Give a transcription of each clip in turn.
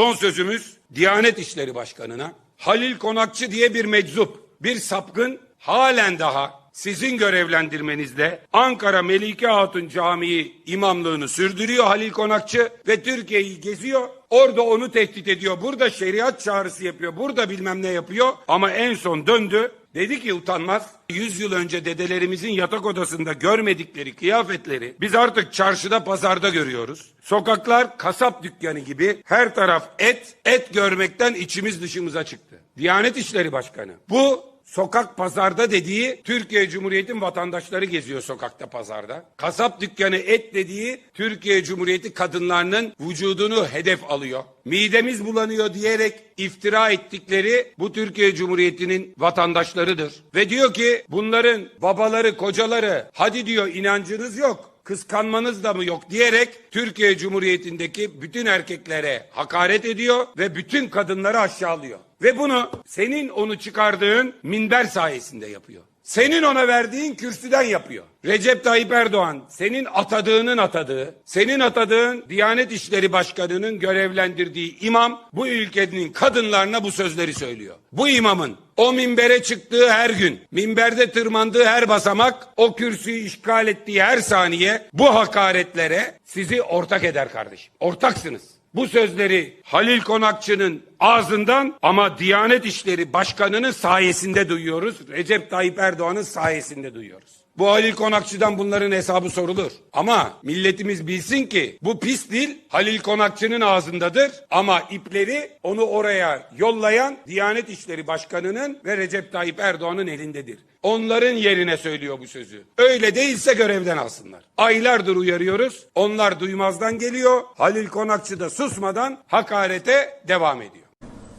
Son sözümüz Diyanet İşleri Başkanı'na. Halil Konakçı diye bir meczup, bir sapkın halen daha sizin görevlendirmenizde Ankara Melike Hatun Camii imamlığını sürdürüyor Halil Konakçı ve Türkiye'yi geziyor. Orada onu tehdit ediyor. Burada şeriat çağrısı yapıyor. Burada bilmem ne yapıyor. Ama en son döndü. Dedi ki utanmaz. 100 yıl önce dedelerimizin yatak odasında görmedikleri kıyafetleri biz artık çarşıda pazarda görüyoruz. Sokaklar kasap dükkanı gibi her taraf et, et görmekten içimiz dışımıza çıktı. Diyanet İşleri Başkanı. Bu Sokak pazarda dediği Türkiye Cumhuriyeti'nin vatandaşları geziyor sokakta pazarda. Kasap dükkanı et dediği Türkiye Cumhuriyeti kadınlarının vücudunu hedef alıyor. Midemiz bulanıyor diyerek iftira ettikleri bu Türkiye Cumhuriyeti'nin vatandaşlarıdır. Ve diyor ki bunların babaları, kocaları hadi diyor inancınız yok kıskanmanız da mı yok diyerek Türkiye Cumhuriyeti'ndeki bütün erkeklere hakaret ediyor ve bütün kadınları aşağılıyor. Ve bunu senin onu çıkardığın minber sayesinde yapıyor. Senin ona verdiğin kürsüden yapıyor. Recep Tayyip Erdoğan senin atadığının atadığı, senin atadığın Diyanet İşleri Başkanı'nın görevlendirdiği imam bu ülkenin kadınlarına bu sözleri söylüyor. Bu imamın o minbere çıktığı her gün, minberde tırmandığı her basamak, o kürsüyü işgal ettiği her saniye bu hakaretlere sizi ortak eder kardeşim. Ortaksınız. Bu sözleri Halil Konakçı'nın ağzından ama Diyanet İşleri Başkanı'nın sayesinde duyuyoruz. Recep Tayyip Erdoğan'ın sayesinde duyuyoruz. Bu Halil Konakçı'dan bunların hesabı sorulur. Ama milletimiz bilsin ki bu pis dil Halil Konakçı'nın ağzındadır. Ama ipleri onu oraya yollayan Diyanet İşleri Başkanı'nın ve Recep Tayyip Erdoğan'ın elindedir. Onların yerine söylüyor bu sözü. Öyle değilse görevden alsınlar. Aylardır uyarıyoruz. Onlar duymazdan geliyor. Halil Konakçı da susmadan hakarete devam ediyor.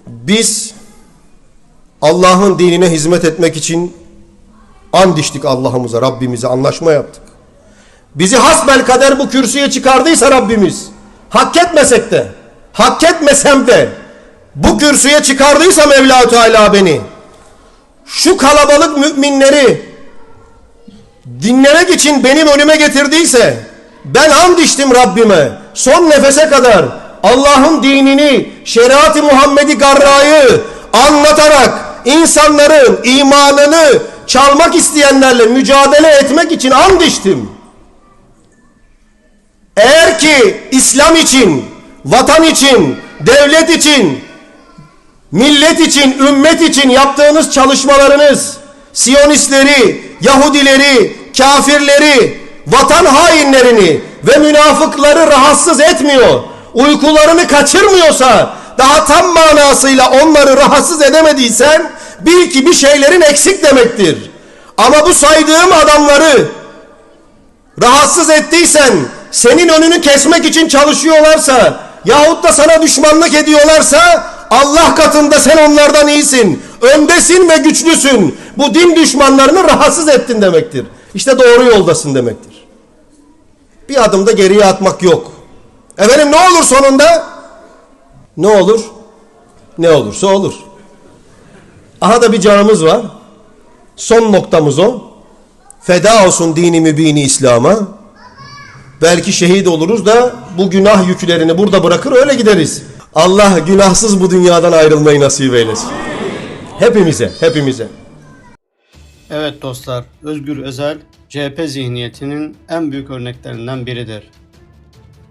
Biz Allah'ın dinine hizmet etmek için and içtik Allah'ımıza, Rabbimize anlaşma yaptık. Bizi hasbel kader bu kürsüye çıkardıysa Rabbimiz, hak etmesek de, hak etmesem de, bu kürsüye çıkardıysa Mevla Teala beni, şu kalabalık müminleri dinlemek için benim önüme getirdiyse, ben and içtim Rabbime, son nefese kadar Allah'ın dinini, şeriat-ı Muhammed'i garrayı anlatarak insanların imanını çalmak isteyenlerle mücadele etmek için and içtim. Eğer ki İslam için, vatan için, devlet için, millet için, ümmet için yaptığınız çalışmalarınız, Siyonistleri, Yahudileri, kafirleri, vatan hainlerini ve münafıkları rahatsız etmiyor, uykularını kaçırmıyorsa, daha tam manasıyla onları rahatsız edemediysen, bil ki bir şeylerin eksik demektir. Ama bu saydığım adamları rahatsız ettiysen, senin önünü kesmek için çalışıyorlarsa, yahut da sana düşmanlık ediyorlarsa, Allah katında sen onlardan iyisin, öndesin ve güçlüsün. Bu din düşmanlarını rahatsız ettin demektir. İşte doğru yoldasın demektir. Bir adım da geriye atmak yok. Efendim ne olur sonunda? Ne olur? Ne olursa olur. Aha da bir canımız var. Son noktamız o. Feda olsun dini mübini İslam'a. Belki şehit oluruz da bu günah yüklerini burada bırakır öyle gideriz. Allah günahsız bu dünyadan ayrılmayı nasip eylesin. Hepimize, hepimize. Evet dostlar, Özgür Özel CHP zihniyetinin en büyük örneklerinden biridir.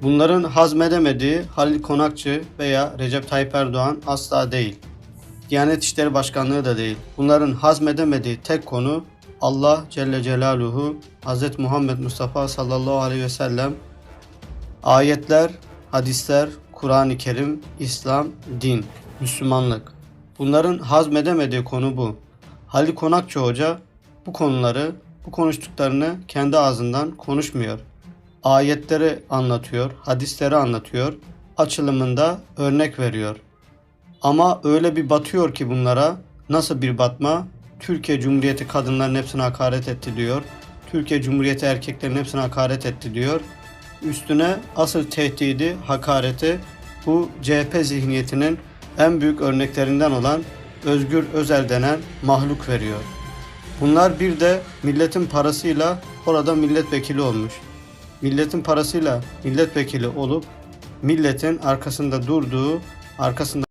Bunların hazmedemediği Halil Konakçı veya Recep Tayyip Erdoğan asla değil. Diyanet İşleri Başkanlığı da değil. Bunların hazmedemediği tek konu Allah Celle Celaluhu, Hz. Muhammed Mustafa sallallahu aleyhi ve sellem, ayetler, hadisler, Kur'an-ı Kerim, İslam, din, Müslümanlık. Bunların hazmedemediği konu bu. Halil Konakçı Hoca bu konuları, bu konuştuklarını kendi ağzından konuşmuyor. Ayetleri anlatıyor, hadisleri anlatıyor, açılımında örnek veriyor. Ama öyle bir batıyor ki bunlara, nasıl bir batma? Türkiye Cumhuriyeti kadınların hepsine hakaret etti diyor. Türkiye Cumhuriyeti erkeklerin hepsine hakaret etti diyor. Üstüne asıl tehdidi, hakareti bu CHP zihniyetinin en büyük örneklerinden olan Özgür Özel denen mahluk veriyor. Bunlar bir de milletin parasıyla orada milletvekili olmuş. Milletin parasıyla milletvekili olup milletin arkasında durduğu arkasında